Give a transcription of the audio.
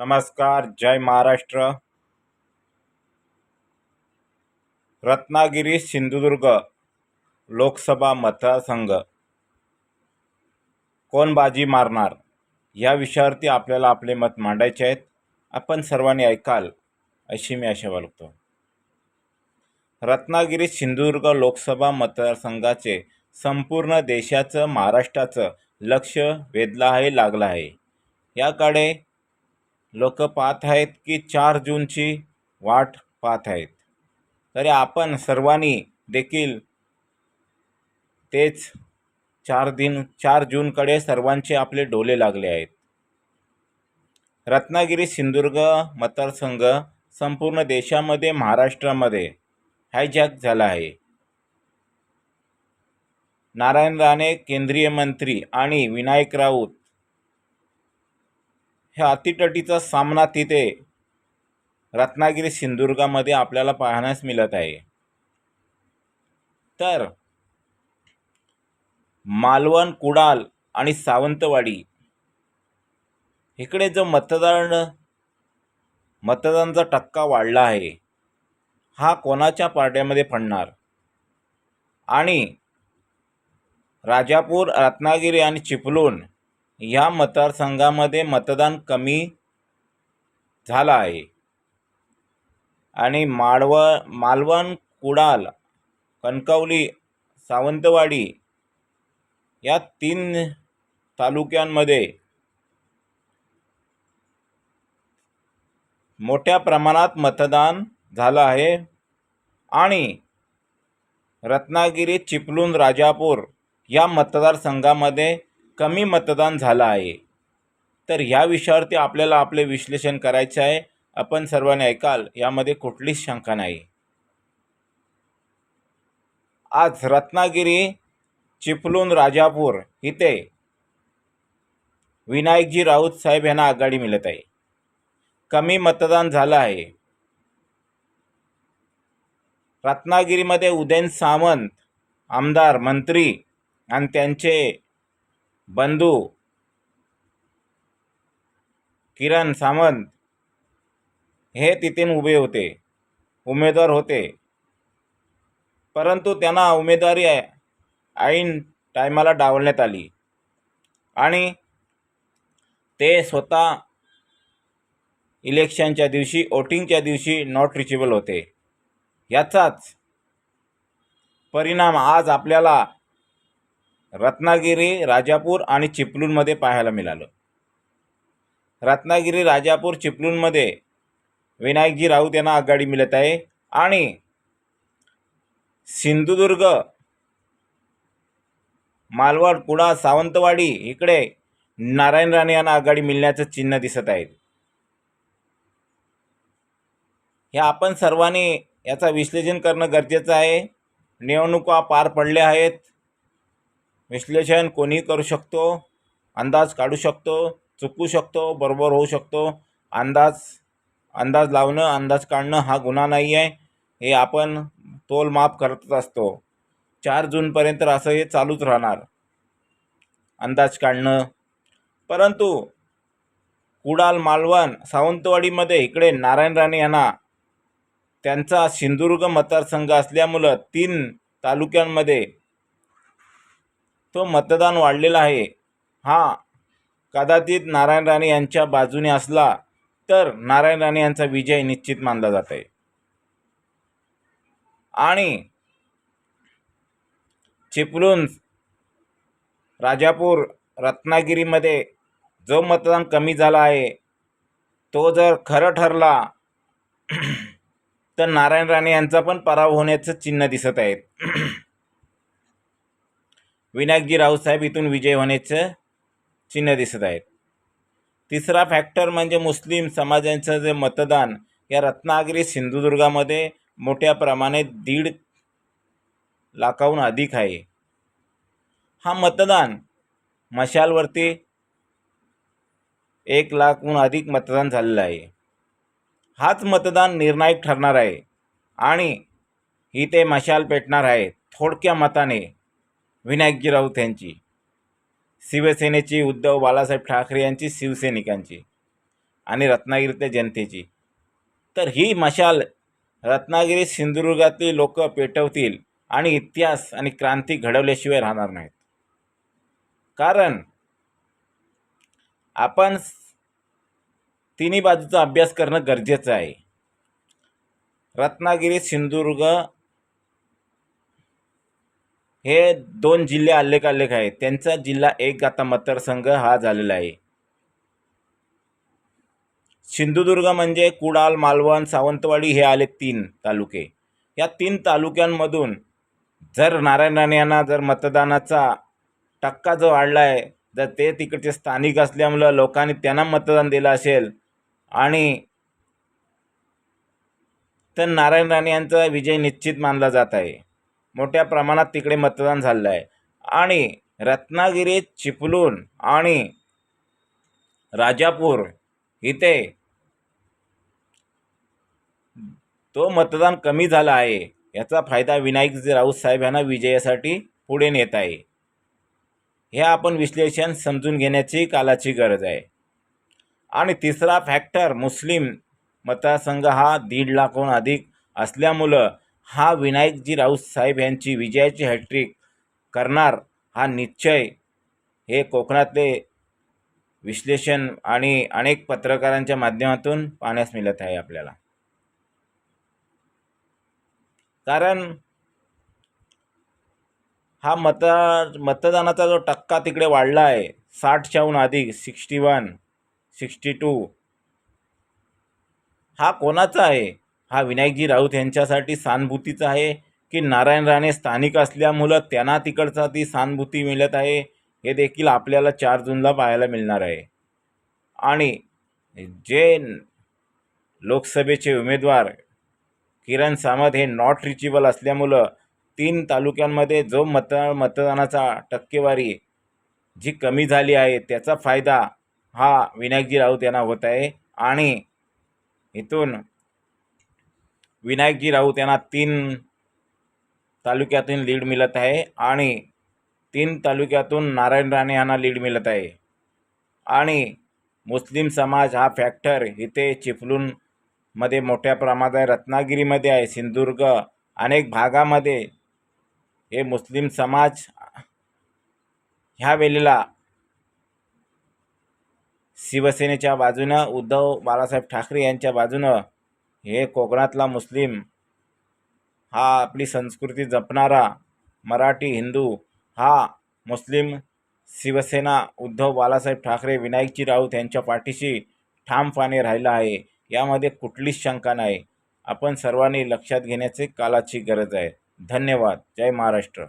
नमस्कार जय महाराष्ट्र. रत्नागिरी सिंधुदुर्ग लोकसभा मतदारसंघ. कोण बाजी मारणार? या विषयावरती आपल्याला आपले मत मांडायचे आहेत. आपण सर्वांनी ऐकाल अशी मी आशा बाळगतो. रत्नागिरी सिंधुदुर्ग लोकसभा मतदारसंघाचे संपूर्ण देशाचं महाराष्ट्राचं लक्ष वेधलं आहे लागलं आहे. याकडे लोक पाहत आहेत की चार जूनची वाट पाहत आहेत. तरी आपण सर्वांनी देखील तेच चार दिन चार जूनकडे सर्वांचे आपले डोले लागले आहेत. रत्नागिरी सिंधुदुर्ग मतदारसंघ संपूर्ण देशामध्ये महाराष्ट्रामध्ये हायजॅक झाला आहे. नारायण राणे केंद्रीय मंत्री आणि विनायक राऊत ह्या अतितटीचा सामना तिथे रत्नागिरी सिंधुदुर्गामध्ये आपल्याला पाहण्यास मिळत आहे. तर मालवण कुडाल आणि सावंतवाडी इकडे जो मतदान मतदानाचा टक्का वाढला आहे हा कोणाच्या पार्ट्यामध्ये पडणार? आणि राजापूर रत्नागिरी आणि चिपळूण या मतदारसंघामध्ये मतदान कमी झालं आहे. आणि माळव मालवण कुडाल कणकवली सावंतवाडी या तीन तालुक्यांमध्ये मोठ्या प्रमाणात मतदान झालं आहे. आणि रत्नागिरी चिपळूण राजापूर या मतदारसंघामध्ये कमी मतदान झालं आहे. तर ह्या विषयावरती आपल्याला आपले विश्लेषण करायचे आहे. आपण सर्वांनी ऐकाल यामध्ये कुठलीच शंका नाही. आज रत्नागिरी चिपलून राजापूर इथे विनायकजी राऊत साहेब यांना आघाडी मिळत आहे. कमी मतदान झालं आहे. रत्नागिरीमध्ये उदयन सामंत आमदार मंत्री आणि त्यांचे बंधू किरण सामंत हे तिथे उभे होते उमेदवार होते. परंतु त्यांना उमेदवारी ऐन टायमाला डावलण्यात आली. आणि ते स्वतः इलेक्शनच्या दिवशी वोटिंगच्या दिवशी नॉट रिचेबल होते. याचाच परिणाम आज आपल्याला रत्नागिरी राजापूर आणि चिपळूणमध्ये पाहायला मिळालं. रत्नागिरी राजापूर चिपळूणमध्ये विनायकजी राऊत यांना आघाडी मिळत आहे आणि सिंधुदुर्ग मालवड कुडा सावंतवाडी इकडे नारायण राणे यांना आघाडी मिळण्याचं चिन्ह दिसत आहेत हे आपण सर्वांनी याचा विश्लेषण करणं गरजेचं आहे. निवडणुका पार पडल्या आहेत. विश्लेषण कोणी करू शकतो अंदाज काढू शकतो चुकू शकतो बरोबर होऊ शकतो. अंदाज अंदाज लावणं अंदाज काढणं हा गुन्हा नाही आहे हे आपण तोलमाप करतच असतो. चार जूनपर्यंत असं हे चालूच राहणार. अंदाज काढणं. परंतु कुडाल मालवण सावंतवाडीमध्ये इकडे नारायण राणे यांना त्यांचा सिंधुदुर्ग मतदारसंघ असल्यामुळं तीन तालुक्यांमध्ये तो मतदान वाढलेला आहे. हा कदाचित नारायण राणे यांच्या बाजूने असला तर नारायण राणे यांचा विजय निश्चित मानला जात आहे. आणि चिपळूण राजापूर रत्नागिरीमध्ये जो मतदान कमी झाला आहे तो जर खरं ठरला तर नारायण राणे यांचा पण पराभव होण्याचं चिन्ह दिसत आहेत विनायकजी रावसाहेब इथून विजय होण्याचं चिन्ह दिसत आहेत. तिसरा फॅक्टर म्हणजे मुस्लिम समाजांचं जे मतदान या रत्नागिरी सिंधुदुर्गामध्ये मोठ्या प्रमाणे दीड लाखाहून अधिक आहे. हा मतदान मशालवरती एक लाखहून अधिक मतदान झालेलं आहे. हाच मतदान निर्णायक ठरणार आहे आणि इथे मशाल पेटणार आहे थोडक्या मताने विनायकजी राऊत यांची शिवसेनेची उद्धव बाळासाहेब ठाकरे यांची शिवसैनिकांची आणि रत्नागिरीतल्या जनतेची. तर ही मशाल रत्नागिरी सिंधुदुर्गातली लोक पेटवतील आणि इतिहास आणि क्रांती घडवल्याशिवाय राहणार नाहीत. कारण आपण तिन्ही बाजूचा अभ्यास करणं गरजेचं आहे. रत्नागिरी सिंधुदुर्ग हे दोन जिल्हे आलेख आलेख आहेत. त्यांचा जिल्हा एक आता मतदारसंघ हा झालेला आहे. सिंधुदुर्ग म्हणजे कुडाल मालवण सावंतवाडी हे आले तीन तालुके. या तीन तालुक्यांमधून जर नारायण राणे यांना जर मतदानाचा टक्का जो वाढला आहे जर ते तिकडचे स्थानिक असल्यामुळं लोकांनी त्यांना मतदान दिलं असेल आणि तर नारायण राणे यांचा विजय निश्चित मानला जात आहे. मोठ्या प्रमाणात तिकडे मतदान झालं आहे आणि रत्नागिरीत चिपलून आणि राजापूर इथे तो मतदान कमी झाला आहे. याचा फायदा विनायकजी राऊत साहेब यांना विजयासाठी पुढे नेत आहे. हे आपण विश्लेषण समजून घेण्याची कालाची गरज आहे. आणि तिसरा फॅक्टर मुस्लिम मतदारसंघ हा दीड लाखहून अधिक असल्यामुळं हा विनायकजी राऊत साहेब यांची विजयाची हॅट्रिक करणार हा निश्चय हे कोकणातले विश्लेषण आणि अनेक पत्रकारांच्या माध्यमातून पाहण्यास मिळत आहे आपल्याला. कारण हा मता मतदानाचा जो टक्का तिकडे वाढला आहे साठच्याहून अधिक सिक्स्टी वन सिक्स्टी टू हा कोणाचा आहे? हा विनायकजी राऊत यांच्यासाठी सहानुभूतीचा आहे की नारायण राणे स्थानिक असल्यामुळं त्यांना तिकडचा ती सहानुभूती मिळत आहे हे देखील आपल्याला चार जूनला पाहायला मिळणार आहे. आणि जे लोकसभेचे उमेदवार किरण सामत हे नॉट रिचेबल असल्यामुळं तीन तालुक्यांमध्ये जो मत मतदानाचा टक्केवारी जी कमी झाली आहे त्याचा फायदा हा विनायकजी राऊत यांना होत आहे. आणि इथून विनायकजी राऊत यांना तीन तालुक्यातून लीड मिळत आहे आणि तीन तालुक्यातून नारायण राणे यांना लीड मिळत आहे. आणि मुस्लिम समाज हा फॅक्टर इथे चिपळूणमध्ये मोठ्या प्रमाणात आहे. रत्नागिरीमध्ये आहे. सिंधुदुर्ग अनेक भागामध्ये हे मुस्लिम समाज ह्या वेळेला शिवसेनेच्या बाजूनं उद्धव बाळासाहेब ठाकरे यांच्या बाजूनं हे कोकणातला मुस्लिम हा आपली संस्कृती जपणारा मराठी हिंदू हा मुस्लिम शिवसेना उद्धव बालासाहेब ठाकरे विनायकजी राऊत यांच्या पाठीशी ठामपणे राहिला आहे. यामध्ये कुठलीच शंका नाही. आपण सर्वांनी लक्षात घेण्याची कालाची गरज आहे. धन्यवाद. जय महाराष्ट्र.